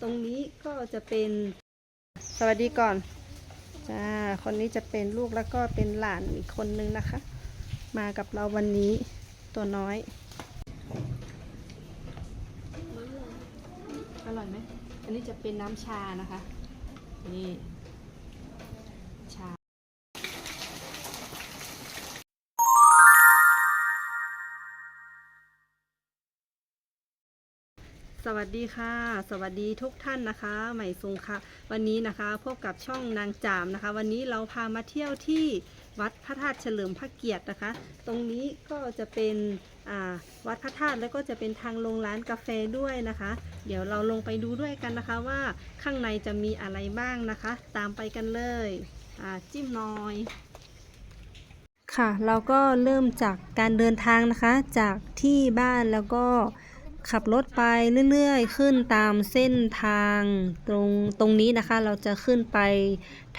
ตรงนี้ก็จะเป็นสวัสดีก่อนจ้าคนนี้จะเป็นลูกแล้วก็เป็นหลานอีกคนนึงนะคะ มากับเราวันนี้ตัวน้อยอร่อยไหมอันนี้จะเป็นน้ำชานะคะนี่ สวัสดีค่ะ สวัสดีทุกท่านนะคะ ใหม่ซุงค่ะ วันนี้นะคะพบกับช่องนางจามนะคะ วันนี้เราพามาเที่ยวที่วัดพระธาตุเฉลิมพระเกียรตินะคะ ตรงนี้ก็จะเป็นวัดพระธาตุแล้วก็จะเป็นทางลงร้านกาแฟด้วยนะคะ เดี๋ยวเราลงไปดูด้วยกันนะคะว่าข้างในจะมีอะไรบ้างนะคะ ตามไปกันเลยจิ้มน้อยค่ะ เราก็เริ่มจากการเดินทางนะคะจากที่บ้านแล้วก็ ขับรถไปเรื่อยๆ ขึ้นตามเส้นทางตรงตรงนี้นะคะ เราจะขึ้นไป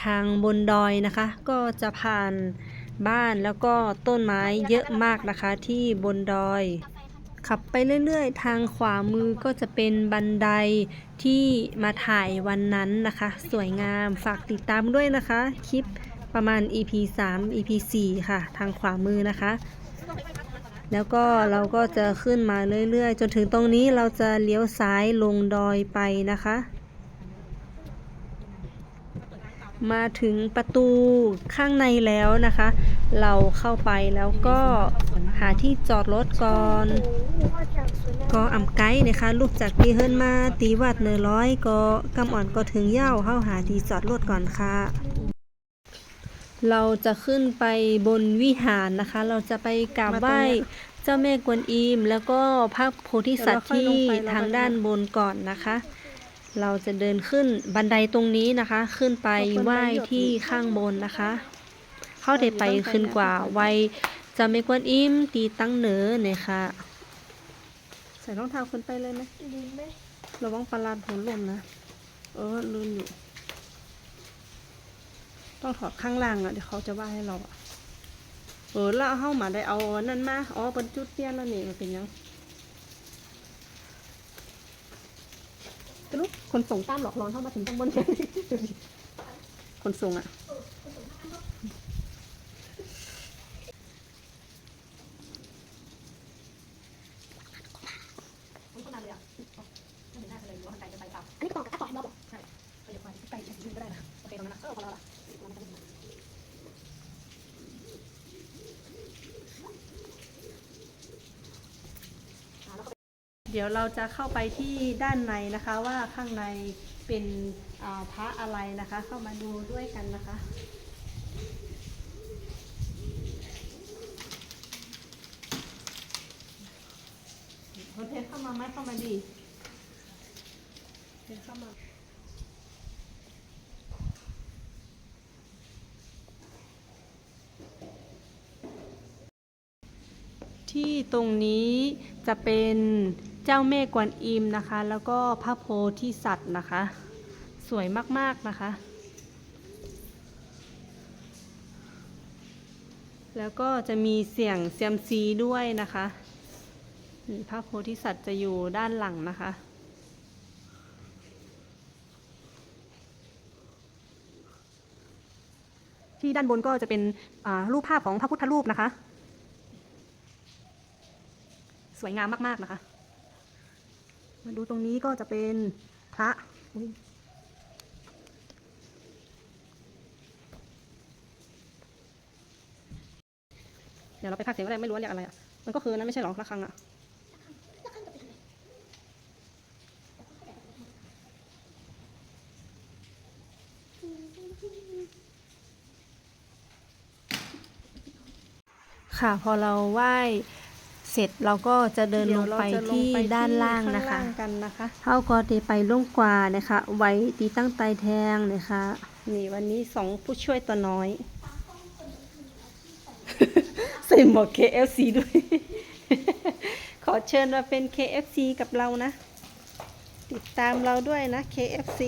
ทางบนดอยนะคะ ก็จะผ่านบ้านแล้วก็ต้นไม้เยอะมากนะคะ ที่บนดอย ขับไปเรื่อยๆ ทางขวามือก็จะเป็นบันไดที่มาถ่ายวันนั้นนะคะ สวยงามฝากติดตามด้วยนะคะ คลิปประมาณ EP 3 EP 4 ค่ะ ทางขวามือนะคะ แล้วก็เราก็จะขึ้นมาเรื่อยๆ จนถึงตรงนี้เราจะเลี้ยวซ้ายลงดอยไปนะคะ มาถึงประตูข้างในแล้วนะคะ เราเข้าไปแล้วก็หาที่จอดรถก่อนก็อ่ำไกด์นะคะ ลูกจากตีเฮิรนมาตีวัดเนอร้อยก็กำอ่อนก็ถึงเย้าเข้าหาที่จอดรถก่อนค่ะ เราจะขึ้นไปบนวิหารนะคะ เราจะไปกราบไหว้เจ้าแม่กวนอิม แล้วก็พระโพธิสัตว์ที่ทางด้านบนก่อนนะคะ เราจะเดินขึ้นบันไดตรงนี้นะคะ ขึ้นไปไหว้ที่ข้างบนนะคะ เข้าได้ไปขึ้นกว่าไว้เจะไม่กวนอิมตีตั้งเหนือเนี่ยค่ะใส่รองเท้าขึ้นไปเลยไหมดีไหมระวังปลาลาดหัวลมนะ เออลืมอยู่ ต้องถอดข้างล่างอะเดี๋ยวเขาจะว่าให้เราอะเออแล้วเข้ามาได้เอาอันนั่นมาอ๋อเป็นจุดเตี้ยนแล้วนี่มันเป็นยังก็รู้คนส่งตามหลอกหลอนเข้ามาถึงข้างบนแค่นี้คนส่งอะ อันนี้ก็บอกกับต่อยมาบอกใช่ไปเดี๋ยวไปไปยืนก็ได้นะโอเคตรงนั้นนะเออพอแล้วล่ะ เดี๋ยวเราจะเข้าไปที่ด้านในนะคะว่าข้างในเป็นอ่าพระอะไรนะคะ เข้ามาดูด้วยกันนะคะคนเทเข้ามาไหมเข้ามาดีเทเข้ามาที่ตรงนี้จะเป็น เจ้าแม่กวนอิมนะคะ แล้วก็พระโพธิสัตว์นะคะ สวยมากๆนะคะ แล้วก็จะมีเสียงเซียมซีด้วยนะคะพระโพธิสัตว์จะอยู่ด้านหลังนะคะที่ด้านบนก็จะเป็นรูปภาพของพระพุทธรูปนะคะ สวยงามมาก ๆ นะคะ มาดูตรงนี้ก็จะเป็นพระเดี๋ยวเราไปพักเสียงก็ได้ไม่รู้ว่าเรียกอะไรอะ มันก็คือนั้นไม่ใช่หรอระฆังอะค่ะพอเราไหว้ เสร็จเราก็จะเดินลงไปที่ด้านล่างนะคะกันนะคะเท่าก็จะไปลงกว่านะคะ ไว้ตีตั้งไตแทงนะคะ นี่วันนี้สองผู้ช่วยตัวน้อย ใส่หมวก KFC ด้วย ขอเชิญมาเป็น KFC กับเรานะ ติดตามเราด้วยนะ KFC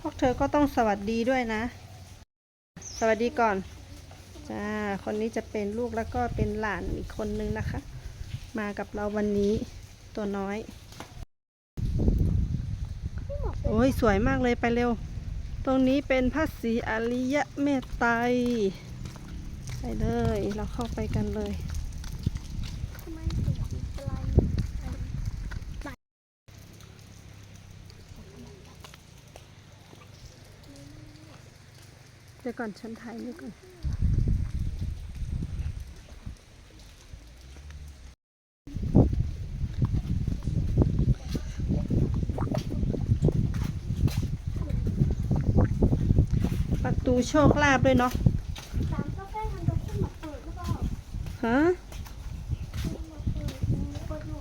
พวก เธอก็ต้องสวัสดีด้วยนะ สวัสดีก่อนอ่าคนนี้จะเป็นลูกแล้วก็เป็นหลานอีกคนนึงนะคะ มากับเราวันนี้ตัวน้อย โอ้ยสวยมากเลยไปเร็ว ตรงนี้เป็นพระศรีอริยะเมตไตรไปเลย เราเข้าไปกันเลย ทำไมถึงมีปลาย เดี๋ยวก่อนฉันถ่ายนี่ก่อนประตูโชคลาภด้วยเนาะสามก็แค่ทำตัวขึ้นมาเปิดหรือเปล่าฮะมาเปิดเปิดอยู่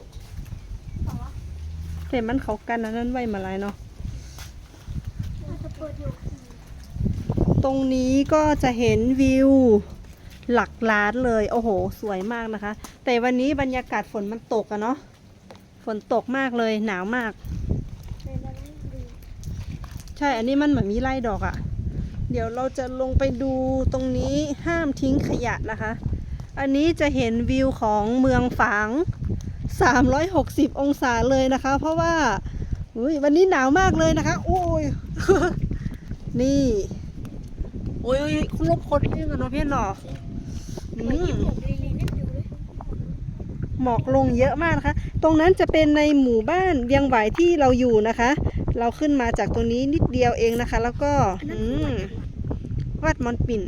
ต่อวะแต่มันเขากันอันนั้นไว้มาหลายเนาะ น่าจะเปิดอยู่ ต รงนี้ก็จะเห็นวิวหลักล้านเลย โอ้โห สวยมากนะคะ แต่วันนี้บรรยากาศฝนมันตกอะเนาะฝนตกมากเลยหนาวมาก ใช่อันนี้มันเหมือนมีไร่ดอกอะเดี๋ยวเราจะลงไปดูตรงนี้ห้ามทิ้งขยะนะคะ อันนี้จะเห็นวิวของเมืองฝาง 360 องศาเลยนะคะ เพราะว่าวันนี้หนาวมากเลยนะคะโอ้ยนี่ อ้ยคุณลบคนนี่กันเนาะเพี่อนหนออืมผมดีๆนิดอยู่เลยหมอกลงเยอะมากนะคะ ตรงนั้นจะเป็นในหมู่บ้านเวียงหวที่เราอยู่นะคะ เราขึ้นมาจากตรงนี้นิดเดียวเองนะคะ แล้วก็วัดมอนปิ่น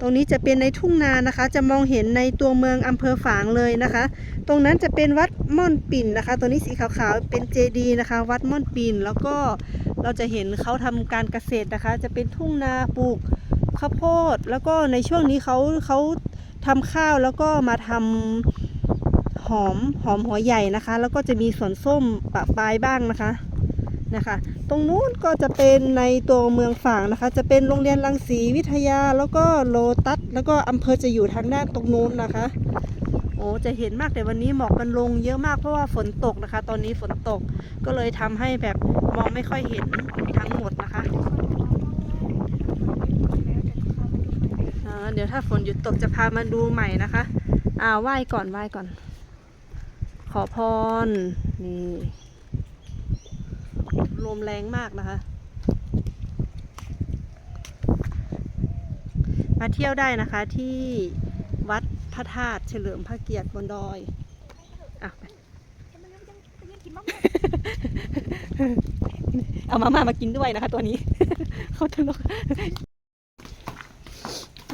ตรงนี้จะเป็นในทุ่งนานะคะ จะมองเห็นในตัวเมืองอำเภอฝางเลยนะคะ ตรงนั้นจะเป็นวัดม่อนปิ่นนะคะ ตัวนี้สีขาวๆเป็นเจดีย์นะคะ วัดม่อนปิ่นแล้วก็ เราจะเห็นเขาทำการเกษตรนะคะ จะเป็นทุ่งนาปลูกข้าวโพด แล้วก็ในช่วงนี้เขาเขาทำข้าวแล้วก็มาทำหอมหอมหัวใหญ่นะคะ แล้วก็จะมีสวนส้มปะปลายบ้างนะคะนะคะ ตรงนู้นก็จะเป็นในตัวเมืองฝางนะคะ จะเป็นโรงเรียนรังสีวิทยาแล้วก็โลตัสแล้วก็อำเภอจะอยู่ทางด้านตรงนู้นนะคะ อ้จะเห็นมากแต่วันนี้หมอกมันลงเยอะมากเพราะว่าฝนตกนะคะ ตอนนี้ฝนตกก็เลยทำให้แบบมองไม่ค่อยเห็นทั้งหมดนะคะเดี๋ยวถ้าฝนหยุดตกจะพามาดูใหม่นะคะอ่าไหว้ก่อนไหว้ก่อน ขอพรนี่ลมแรงมากนะคะ มาเที่ยวได้นะคะที่ พระธาตุเฉลิมพระเกียรติบนดอยอะไปเอามาม่ามากินด้วยนะคะ ตัวนี้ เขาตลก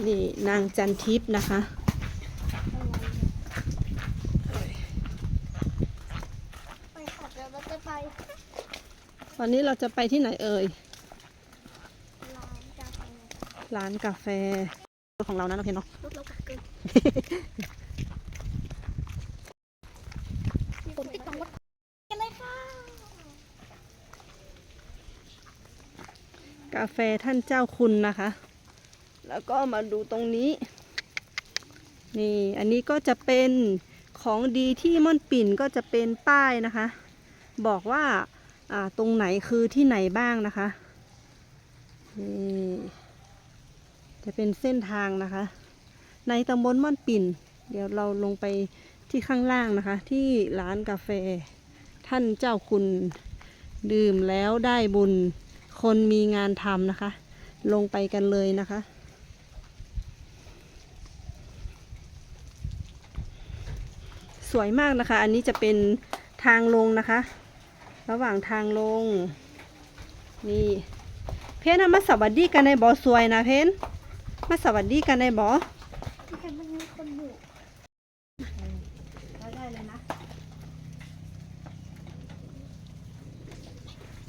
นี่นางจันทิพย์นะคะไปค่ะเดี๋ยวเราจะไปวันนี้เราจะไปที่ไหนเอ่ย ร้านกาแฟร้านกาแฟของเรานะน้องเพนเนาะรถเรา กดเกินผมติดตามรถกันเลยค่ะ กาแฟท่านเจ้าคุณนะคะ แล้วก็มาดูตรงนี้ นี่ อันนี้ก็จะเป็นของดีที่ม่อนปิ่นก็จะเป็นป้ายนะคะ บอกว่าตรงไหนคือที่ไหนบ้างนะคะนี่จะเป็นเส้นทางนะคะ ในตำบลม่อนปิ่น เดี๋ยวเราลงไปที่ข้างล่างนะคะ ที่ร้านกาแฟ ท่านเจ้าคุณดื่มแล้วได้บุญคนมีงานทำนะคะ ลงไปกันเลยนะคะสวยมากนะคะ อันนี้จะเป็นทางลงนะคะ ระหว่างทางลง นี่ เพนมาสวัสดีกันในบอสวยนะเพนมาสวัสดีกันในบอ เห็นมันมีคนอยู่ได้เลยนะ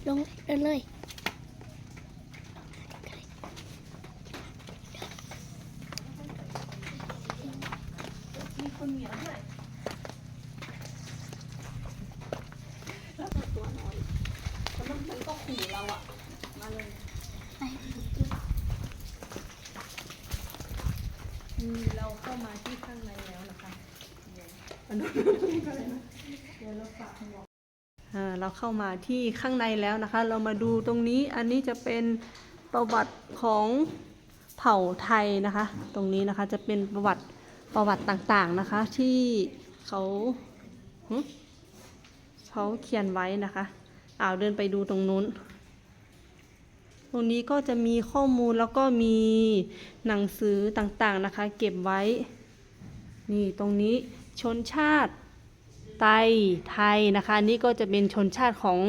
ลงเดินเลย มีคนเหมียวด้วยแล้วก็ตัวน้อยแล้วมันมันก็ขู่เราอะมาเลย นี่เราเข้ามาที่ข้างในแล้วนะคะเดี๋ยวอันนู้นอะไรนะเดี๋ยวเราฝากหมวกอ่า เข้ามาที่ข้างในแล้วนะคะ เรามาดูตรงนี้อันนี้จะเป็นประวัติของเผ่าไทยนะคะ ตรงนี้นะคะจะเป็นประวัติประวัติต่างๆนะคะ ที่เขาเขาเขียนไว้นะคะอ่าวเดินไปดูตรงนู้น ตรงนี้ก็จะมีข้อมูลแล้วก็มีหนังสือต่างๆนะคะ เก็บไว้ นี่ตรงนี้ชนชาติ ไตไทยนะคะอันนี่ก็จะเป็นชนชาติของ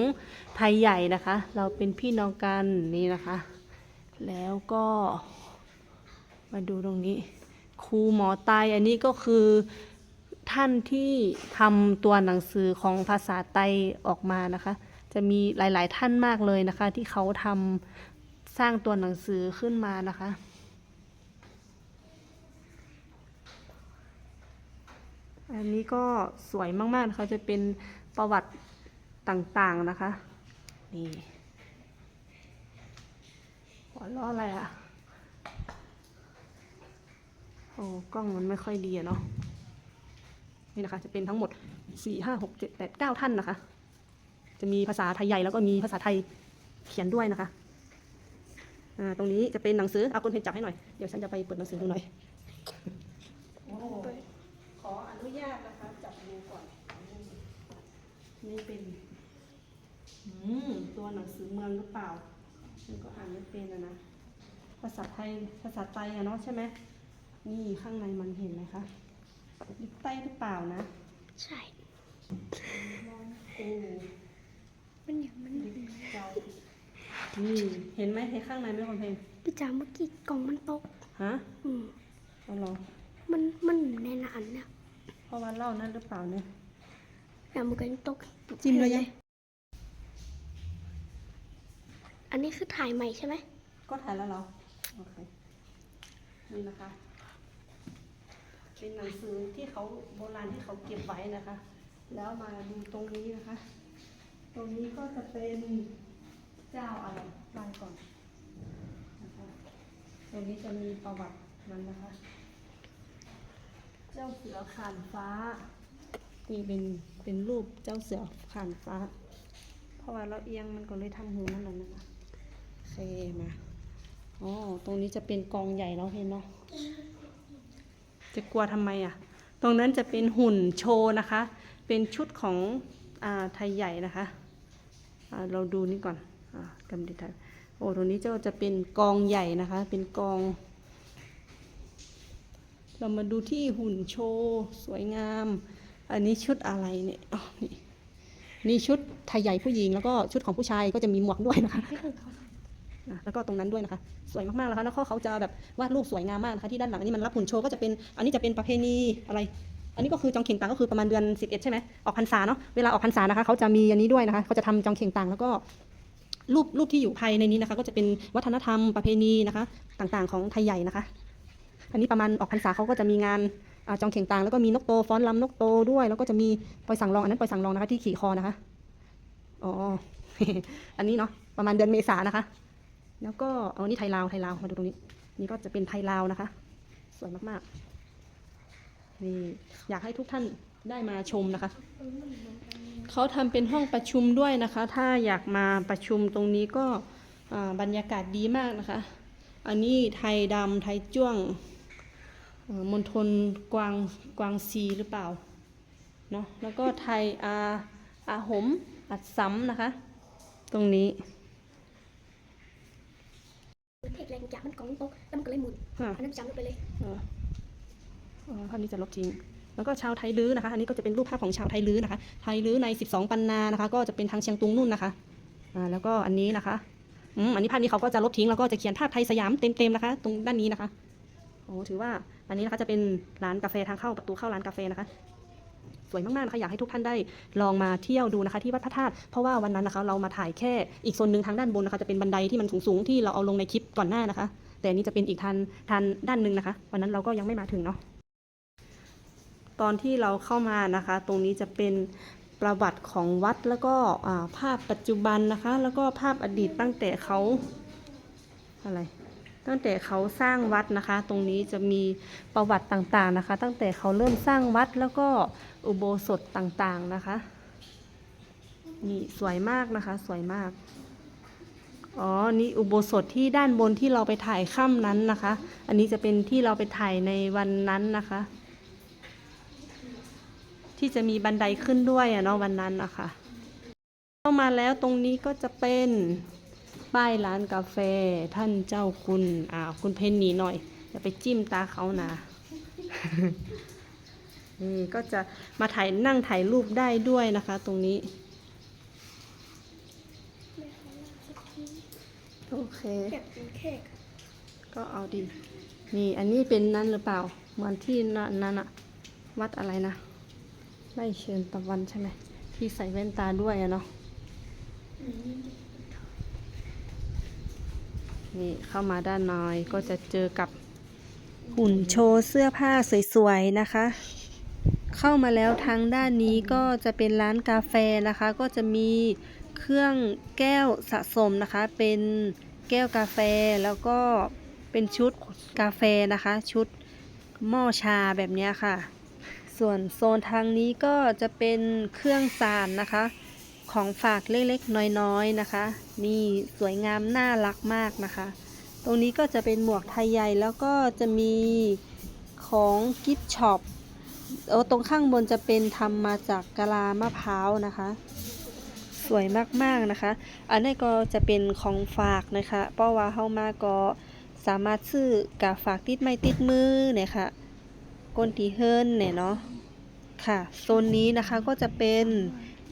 ไทยใหญ่นะคะ เราเป็นพี่น้องกันนี่นะคะ แล้วก็มาดูตรงนี้ ครูหมอไตอันนี้ก็คือท่านที่ทำตัวหนังสือของภาษาไตออกมานะคะ จะมีหลาย ๆ ท่านมากเลยนะคะ ที่เขาทำสร้างตัวหนังสือขึ้นมานะคะ อันนี้ก็สวยมากๆนะคะจะเป็นประวัติต่างๆนะคะ นี่หัวล้ออะไรอะ่ะ โอ้กล้องมันไม่ค่อยดีอะเนาะ นี่นะคะ จะเป็นทั้งหมดสี่ห้าหกเจ็ดแปดเก้าท่านนะคะ จะมีภาษาไทยใหญ่แล้วก็มีภาษาไทยเขียนด้วยนะคะ อ่า ตรงนี้จะเป็นหนังสือ เอาคนเพนจับให้หน่อย เดี๋ยวฉันจะไปเปิดหนังสือดูหน่อย โอ้ ขออนุญาตนะคะ จับดูก่อน นี่เป็นอืมตัวหนังสือเมืองหรือเปล่ามันก็อ่านไม่เป็นอะนะ ภาษาไทย ภาษาไทยอะเนาะใช่ไหม นี่ข้างในมันเห็นไหมคะลิปใต้หรือเปล่านะ ใช่ โอ้มันอย่างมันลิปเจ้านี่เห็นไหมเห็นข้างในไหมคนเพลงพี่จ๋าเมื่อกี้กล่องมันตก ฮะ อืมเอาลองมัน มันในนานเนี่ย เพราะว่าเล่านั่นหรือเปล่าเนี่ย แต่มันก็ยังตกจิ้มเลยยัง อันนี้คือถ่ายใหม่ใช่ไหม ก็ถ่ายแล้วเหรอ โอเค นี่นะคะ เป็นหนังสือที่เขาโบราณที่เขาเก็บไว้นะคะ แล้วมาดูตรงนี้นะคะ ตรงนี้ก็จะเป็นเจ้าอะไรไล่ก่อนนะคะตรงนี้จะมีประวัตินั้นนะคะ เจ้าเสือขานฟ้านี่เป็น เป็นรูปเจ้าเสือขานฟ้า เพราะว่าเราเอียงมันก็เลยทำหูนั่นแหละนะคะโอเคมาอ๋อตรงนี้จะเป็นกองใหญ่แล้วเห็นเนาะจะกลัวทำไมอะ ตรงนั้นจะเป็นหุ่นโชว์นะคะ เป็นชุดของอาไทยใหญ่นะคะเราดูนี่ก่อนอากำดิไทยโอ้ตรงนี้เจ้าจะเป็นกองใหญ่นะคะ เป็นกอง เรามาดูที่หุ่นโชว์ สวยงาม อันนี้ชุดอะไรเนี่ยอ๋อนี่นี่ชุดไทยใหญ่ผู้หญิงแล้วก็ชุดของผู้ชายก็จะมีหมวกด้วยนะคะอะแล้วก็ตรงนั้นด้วยนะคะ สวยมากๆนะคะแล้วก็เขาจะแบบวาดรูปสวยงามมากนะคะที่ด้านหลังอันนี้มันรับหุ่นโชว์ก็จะเป็นอันนี้จะเป็นประเพณีอะไร อันนี้ก็คือจองเข่งต่างก็คือประมาณเดือน 11 ใช่ไหมออกพรรษาเนาะเวลาออกพรรษานะคะเขาจะมีอันนี้ด้วยนะคะเขาจะทำจองเข่งต่างแล้วก็รูปรูปที่อยู่ภายในนี้นะคะ ก็จะเป็นวัฒนธรรมประเพณีนะคะ ต่างๆ ของไทยใหญ่นะคะ อันนี้ประมาณออกพรรษาเขาก็จะมีงาน จองเข่งต่างแล้วก็มีนกโตฟ้อนลำนกโตด้วย แล้วก็จะมีปล่อยสั่งรองอันนั้นปล่อยสั่งรองนะคะที่ขี่คอนะคะอ๋ออันนี้เนาะประมาณเดือนเมษานะคะ แล้วก็เอานี่ไทยลาวไทยลาวมาดูตรงนี้ นี่ก็จะเป็นไทยลาวนะคะ สวยมากๆนี่อยากให้ทุกท่านได้มาชมนะคะเขาทำเป็นห้องประชุมด้วยนะคะ ถ้าอยากมาประชุมตรงนี้ก็บรรยากาศดีมากนะคะ อันนี้ไทยดำไทยจ้วง มณฑลกวางกวางซีหรือเปล่าเนาะแล้วก็ไทยอาอาหมอัดซ้ำนะคะ ตรงนี้เทคแรงจากมันกล่องมันตกแล้วมันก็เลยหมุนอะอันนั้นจำลงไปเลยเออเออภาพนี้จะลบจริง แล้วก็ชาวไทยลื้อนะคะ อันนี้ก็จะเป็นรูปภาพของชาวไทยลื้อนะคะ ไทยลื้อใน 12 ปันนานะคะ ก็จะเป็นทางเชียงตุงนู่นนะคะอ่าแล้วก็อันนี้นะคะอืมอันนี้ภาพนี้เขาก็จะลบทิ้งแล้วก็จะเขียนภาพไทยสยามเต็มๆนะคะ ตรงด้านนี้นะคะโอ้ถือว่า อันนี้นะคะจะเป็นร้านกาแฟทางเข้าประตูเข้าร้านกาแฟนะคะ สวยมากๆนะคะอยากให้ทุกท่านได้ลองมาเที่ยวดูนะคะที่วัดพระธาตุเพราะว่าวันนั้นนะคะเรามาถ่ายแค่อีกโซนหนึ่งทางด้านบนนะคะจะเป็นบันไดที่มันสูงๆที่เราเอาลงในคลิปก่อนหน้านะคะ แต่อันนี้จะเป็นอีกทางทางด้านหนึ่งนะคะ วันนั้นเราก็ยังไม่มาถึงเนาะตอนที่เราเข้ามานะคะ ตรงนี้จะเป็นประวัติของวัดแล้วก็ภาพปัจจุบันนะคะ แล้วก็ภาพอดีตตั้งแต่เขาอะไร ตั้งแต่เขาสร้างวัดนะคะ ตรงนี้จะมีประวัติต่างๆนะคะ ตั้งแต่เขาเริ่มสร้างวัดแล้วก็อุโบสถต่างๆนะคะ นี่สวยมากนะคะ สวยมาก อ๋อ นี่อุโบสถที่ด้านบนที่เราไปถ่ายค่ำนั้นนะคะ อันนี้จะเป็นที่เราไปถ่ายในวันนั้นนะคะ ที่จะมีบันไดขึ้นด้วยอะเนาะวันนั้นนะคะเข้ามาแล้วตรงนี้ก็จะเป็น ป้ายร้านกาแฟท่านเจ้าคุณอ่าคุณเพนหนีหน่อยอย่าไปจิ้มตาเขานะนี่ก็จะมาถ่ายนั่งถ่ายรูปได้ด้วยนะคะ ตรงนี้ โอเคก็เอาดีนี่อันนี้เป็นนั้นหรือเปล่า เหมือนที่นั่นนั่นอะวัดอะไรนะไล่เชิญตะวันใช่ไหมที่ใส่แว่นตาด้วยอะเนาะ นี่เข้ามาด้านในก็จะเจอกับหุ่นโชว์เสื้อผ้าสวยๆนะคะ เข้ามาแล้วทางด้านนี้ก็จะเป็นร้านกาแฟนะคะ ก็จะมีเครื่องแก้วสะสมนะคะ เป็นแก้วกาแฟแล้วก็เป็นชุดกาแฟนะคะ ชุดหม้อชาแบบนี้ค่ะ ส่วนโซนทางนี้ก็จะเป็นเครื่องสานนะคะ ของฝากเล็กๆ น้อยๆนะคะ นี่สวยงามน่ารักมากนะคะ ตรงนี้ก็จะเป็นหมวกไทยใหญ่แล้วก็จะมีของกิฟช็อปเออตรงข้างบนจะเป็นทำมาจากกะลามะพร้าวนะคะ สวยมากๆนะคะ อันนี้ก็จะเป็นของฝากนะคะเพราะว่าเข้ามาก็สามารถซื้อกาฝากติดไม้ติดมือเนี่ยค่ะก้นตีเฮิรนเนี่ยเนาะค่ะโซนนี้นะคะก็จะเป็น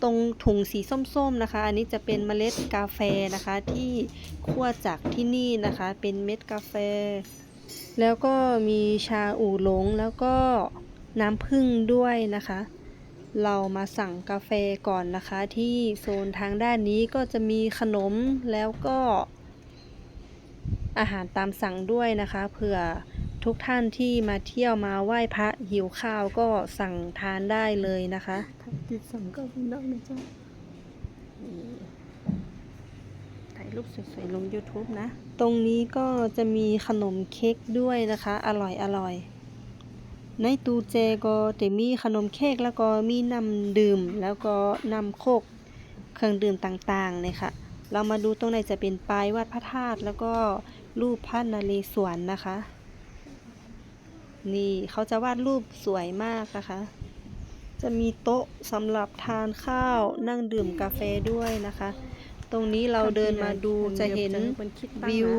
ตรงถุงสีส้มๆนะคะ อันนี้จะเป็นเมล็ดกาแฟนะคะที่คั่วจากที่นี่นะคะ เป็นเม็ดกาแฟ แล้วก็มีชาอู่หลงแล้วก็น้ำผึ้งด้วยนะคะ เรามาสั่งกาแฟก่อนนะคะ ที่โซนทางด้านนี้ก็จะมีขนมแล้วก็อาหารตามสั่งด้วยนะคะเผื่อ ทุกท่านที่มาเที่ยวมาไหว้พระหิวข้าวก็สั่งทานได้เลยนะคะติดสั่งก็พี่น้องนะจ๊ะถ่ายรูปสวยๆลง YouTube นะ ตรงนี้ก็จะมีขนมเค้กด้วยนะคะ อร่อยอร่อยในตู้เจก็จะมีขนมเค้กแล้วก็มีน้ำดื่ม แล้วก็น้ำโคกเครื่องดื่มต่างๆเนี่ยค่ะ เรามาดูตรงไหนจะเป็นปลายวัดพระธาตุแล้วก็รูปพระนเรศวรนะคะ นี่เขาจะวาดรูปสวยมากนะคะ จะมีโต๊ะสำหรับทานข้าวนั่งดื่มกาแฟด้วยนะคะ ตรงนี้เราเดินมาดูจะเห็นวิว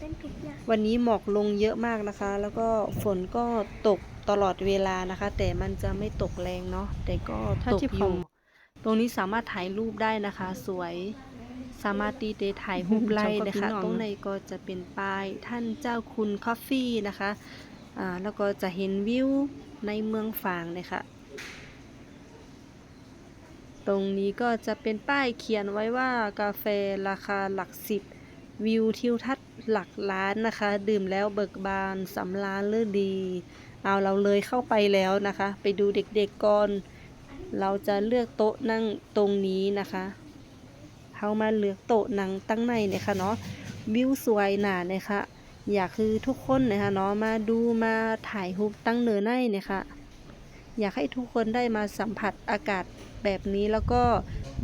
เต้นทุกอย่างวันนี้หมอกลงเยอะมากนะคะ แล้วก็ฝนก็ตกตลอดเวลานะคะ แต่มันจะไม่ตกแรงเนาะแต่ก็ตกอยู่ตรงนี้สามารถถ่ายรูปได้นะคะ สวยสามารถตีเตถ่ายรูปไล่นะคะ ตรงในก็จะเป็นป้ายท่านเจ้าคุณคอฟฟี่นะคะ อ่าแล้วก็จะเห็นวิวในเมืองฝางนะคะตรงนี้ก็จะเป็นป้ายเขียนไว้ว่ากาแฟราคาหลักสิบวิวทิวทัศน์หลักล้านนะคะ ดื่มแล้วเบิกบานสำราญเลือดี เอาเราเลยเข้าไปแล้วนะคะ ไปดูเด็กๆก่อน เราจะเลือกโต๊ะนั่งตรงนี้นะคะเขามาเลือกโต๊ะนั่งตั้งในเนี่ยค่ะเนาะวิวสวยหนาเนี่ยค่ะ อยากคือทุกคนนะคะเนาะมาดูมาถ่ายรูปตั้งเนือในเนี่ยค่ะอยากให้ทุกคนได้มาสัมผัสอากาศแบบนี้แล้วก็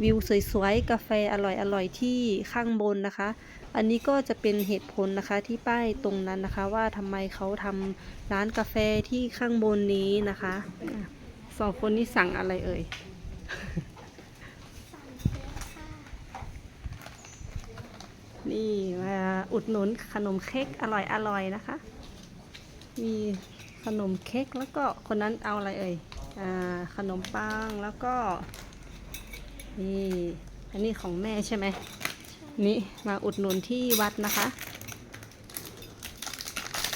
วิวสวยๆ กาแฟอร่อยๆ ที่ข้างบนนะคะ อันนี้ก็จะเป็นเหตุผลนะคะที่ป้ายตรงนั้นนะคะ ว่าทำไมเขาทำร้านกาแฟที่ข้างบนนี้นะคะ สองคนนี้สั่งอะไรเอ่ย นี่มาอุดหนุนขนมเค้กอร่อยอร่อยนะคะ มีขนมเค้กแล้วก็คนนั้นเอาอะไรเอ่ยอ่าขนมปังแล้วก็นี่อันนี้ของแม่ใช่ไหมนี่มาอุดหนุนที่วัดนะคะ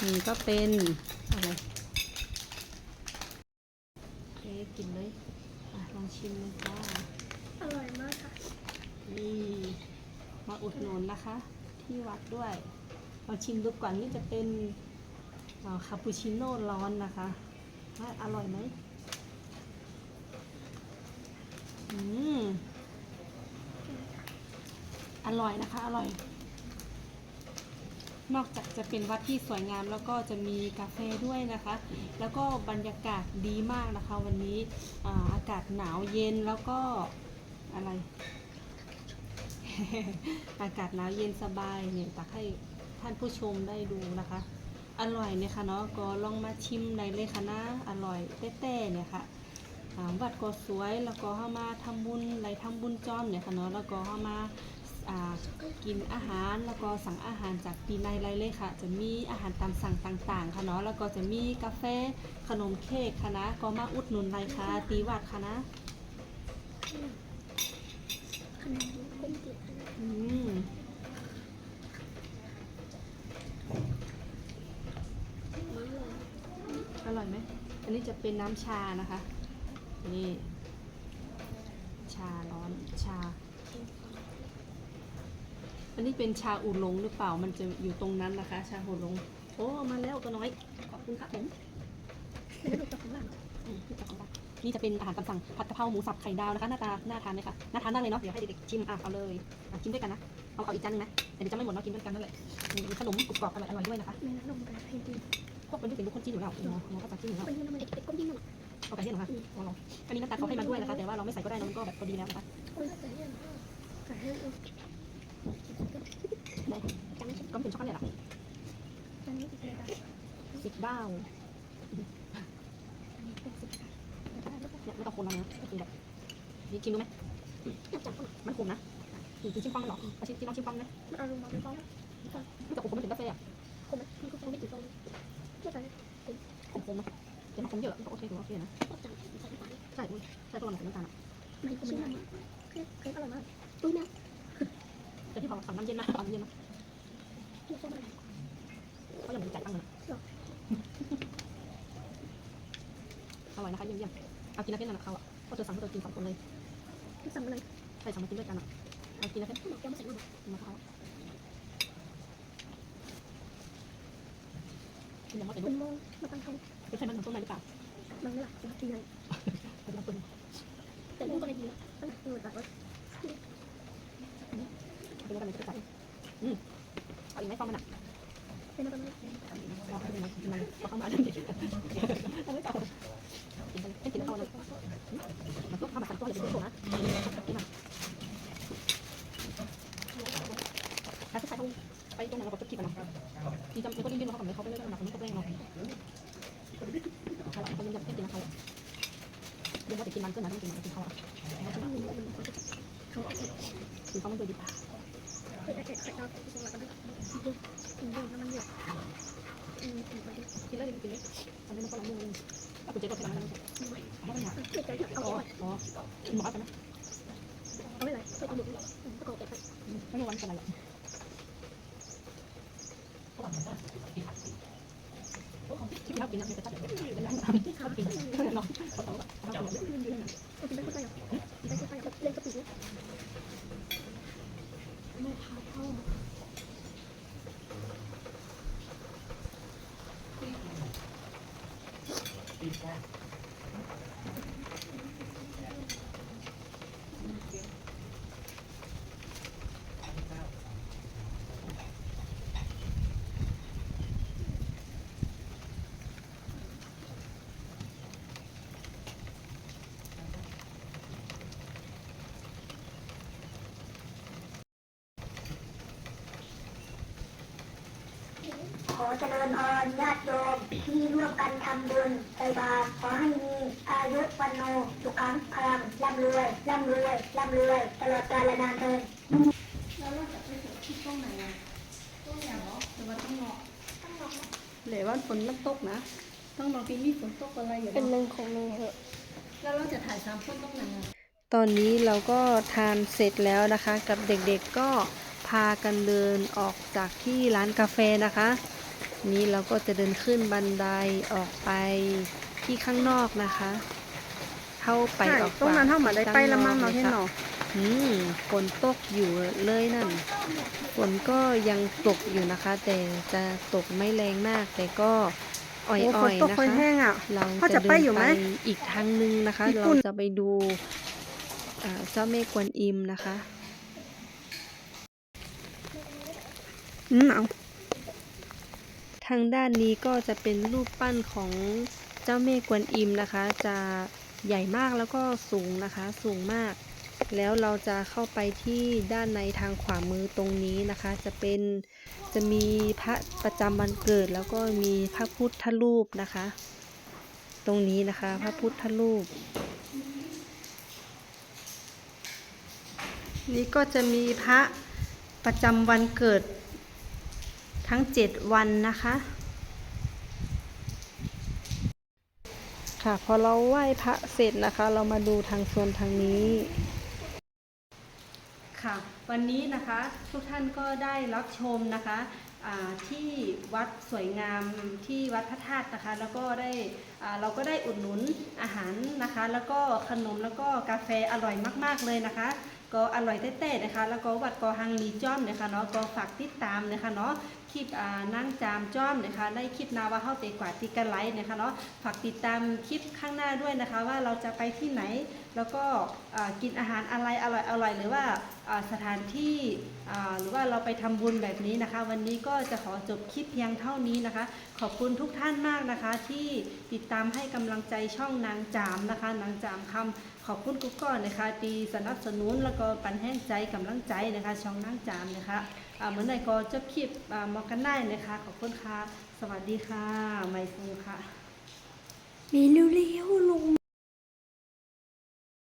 นี่ก็เป็นอะไรเอ๊ะกินเลยอะลองชิมเลยจ้าอร่อยมากค่ะนี่ มาอุดหนุนนะคะ ที่วัดด้วยลองชิมดูก่อนนี่จะเป็นคาปูชิโน่ร้อนนะคะว่าอร่อยไหมอืมอร่อยนะคะ อร่อย นอกจากจะเป็นวัดที่สวยงามแล้วก็จะมีกาแฟด้วยนะคะ แล้วก็บรรยากาศดีมากนะคะ วันนี้ออากาศหนาวเย็นแล้วก็อะไร อากาศหนาวเย็นสบายเนี่ยตักให้ท่านผู้ชมได้ดูนะคะ อร่อยเนี่ยค่ะเนาะก็ลองมาชิมได้เลยค่ะนะอร่อยแต้ๆเนี่ยค่ะวัดก็สวยแล้วก็เข้ามาทำบุญไรทำบุญจอมเนี่ยค่ะเนาะแล้วก็เข้ามากินอาหารแล้วก็สั่งอาหารจากปีในไรเลยค่ะ จะมีอาหารตามสั่งต่างๆ ค่ะเนาะแล้วก็จะมีกาแฟขนมเค้กค่ะนะก็มาอุดหนุนไรค่ะตีวัดค่ะนะคะแนม อร่อยไหม อันนี้จะเป็นน้ำชานะคะ นี่ ชาร้อนชา อันนี้เป็นชาอูหลงหรือเปล่า มันจะอยู่ตรงนั้นนะคะ ชาอูหลง โอ้ มาแล้วตัวน้อย ขอบคุณครับผมเป็นลูกเจ้าของร้านอืมนี่จะของบ้าน นี่จะเป็นอาหารตามสั่งผัดกะเพราหมูสับไข่ดาวนะคะหน้าตาน่าทานไหมคะน่าทานมากเลยเนาะเดี๋ยวให้เด็กๆชิมอะเอาเลยอะชิมด้วยกันนะเอาเอาอีกจานหนึงนะแต่เดี๋ยวจะไม่หมดเนาะกินด้วยกันนั่นแหละมีขนมกรุบกรอบอร่อยๆด้วยนะคะแม่นมกันเห็นดีพวกมันจะเป็นลูกคนจีนอยู่แล้วเนาะเราก็จะจีนอยู่แล้วเป็นมันเด็กเด็กก้มยิ่งหน่อยเอาไปเทียนเหรอคะเอาลองอันนี้น้ำตาลเขาให้มาด้วยนะคะแต่ว่าเราไม่ใส่ก็ได้นะมันก็แบบพอดีแล้วนะคะโอ้ยแต่เนี่ยแต่ให้เออได้จังก็เป็นช็อกโกแลตอะอันนี้ติดเลยค่ะสิบดาว อันนี้เป็นสิบค่ะ เนี่ยไม่ต้องคนแล้วนะกินแบบนี่ชิมดูไหมมันขมนะจริงๆชิมปังเหรอชิมลองชิมปังไหมมันเอง กินนะเพื่อนนะเขาอะเพราะเธอสั่งเธอกินสองคนเลยที่สั่งมาเลยใช่สั่งมากินด้วยกันอะเอากินนะเพื่อนบอกแกมาใส่มามาเขากินยังไม่เป็นคุณโมมาตั้งเขาไม่ใช่มันต้นไม้หรือเปล่ามันไม่หลับจะตีเลยเป็นต้นแต่ลูกก็เลยดีตั้งเออแต่ว่าเป็นกันเลยจะใส่อืมเอาอีกไหมฟองมันอะเป็นอะไรเอาเข้ามามันเอาเข้ามาเลยเอาไม่ต่อกินไปให้กินแล้วเข้านะมันก็เข้ามาสั่งตัวเลยเป็นตัวนะกินมาถ้าใส่ไปตรงไหนเราก็จะคิดกันเนาะที่จำเป็นก็ดิ้นๆเขาแบบนี้เขาไปเรื่อยๆนะคนนี้ก็แรงเนาะเขาเขายังอยากกินนะเขาเดี๋ยวว่าจะกินมันก็นะต้องกินมันกินเขาอะ เขาเอ็ด คือเขาไม่เคยดี เอ็ดเอ็ดเอ็ดเราส่งมากันด้วยถึงเดือนน้ำมันเยอะอืมถึงไป กินเลยกินเลยอันนี้มันก็ละมุนถ้าคุณเจ๊ก็ใช้มันเพราะมันหนัก เกิดใจเอา อ๋อ ไว้ อ๋อกินหมอใช่ไหม เอาไว้ไหนใส่กระดูกประกอบไป ไม่มีวันเป็นไรหรอกที่พี่เขากินนะไม่ไปตัดเป็นร้านสามที่เขากินเนาะ เขาเขาเขาเขา เอาเป็นไม่เข้าใจหรอไม่เข้าใจหรอเล่นกระปิเนี่ยไม่พาเข้า ขอเจ ริญพรญาติโยมที่ร่วมกันทำบุญใส่บาตรขอให้มีอายุวันโนสุขังพลังร่ำรวยร่ำรวยร่ำรวยตลอดกาลนานเทินเหลว่าฝนมันตกนะต้องรอปีนี้ฝนตกอะไรอยู่เป็นหนึ่งของเมย์เหอะแล้วเราจะถ่ายสามคนตรงไหนตอนนี้เราก็ทานเสร็จแล้วนะคะ กับเด็กๆก็พากันเดินออกจากที่ร้านกาแฟนะคะ นี้เราก็จะเดินขึ้นบันไดออกไปที่ข้างนอกนะคะ เข้าไปออกตรงนั้นเท่ามาได้ไปละมั่งเนาะเห็นค่ะเนาะอืมฝนตกอยู่เลยนั่นฝนก็ยังตกอยู่นะคะ แต่จะตกไม่แรงมาก แต่ก็อ่โอ้ฝอนยตกๆนะค่อยคะแห้งอะเราเขาจะจะเดิไปนอยู่ไหไปมอีกทางหนึงนะคะญี่เราปุ่นจะไปดูอ่าเจ้าแม่กวนอิมนะคะอืมเอา ทางด้านนี้ก็จะเป็นรูปปั้นของเจ้าแม่กวนอิมนะคะ จะใหญ่มากแล้วก็สูงนะคะ สูงมาก แล้วเราจะเข้าไปที่ด้านในทางขวามือตรงนี้นะคะ จะเป็นจะมีพระประจำวันเกิด แล้วก็มีพระพุทธรูปนะคะ ตรงนี้นะคะ พระพุทธรูป นี่ก็จะมีพระประจำวันเกิด ทั้งเจ็ดวันนะคะ ค่ะพอเราไหว้พระเสร็จนะคะ เรามาดูทางโซนทางนี้ ค่ะวันนี้นะคะทุกท่านก็ได้รับชมนะคะอ่าที่วัดสวยงามที่วัดพระธาตุนะคะ แล้วก็ได้อ่าเราก็ได้อุดหนุนอาหารนะคะ แล้วก็ขนมแล้วก็กาแฟอร่อยมาก ๆเลยนะคะ ก็อร่อยเต้ๆนะคะ แล้วก็วัดกอฮังลีจ้อมนะคะเนาะก็ฝากติดตามนะคะเนาะคลิปนั่งจามจ้อมนะคะได้คลิปนาว่าเข้าเตกว่าติกันไลท์นะคะเนาะฝากติดตามคลิปข้างหน้าด้วยนะคะ ว่าเราจะไปที่ไหน แล้วก็กินอาหารอะไรอร่อยอร่อยหรือว่าสถานที่ หรือว่าเราไปทำบุญแบบนี้นะคะ วันนี้ก็จะขอจบคลิปเพียงเท่านี้นะคะ ขอบคุณทุกท่านมากนะคะ ที่ติดตามให้กำลังใจช่องนางจามนะคะ นางจามคำขอบคุณกุ๊กก้อนนะคะตีสนับสนุนแล้วก็ปันแห้งใจกำลังใจนะคะ ช่องนางจามนะคะเหมือนในก็จบคลิปมอกันได้นะคะ ขอบคุณค่ะ สวัสดีค่ะ ไมซูค่ะมีเลู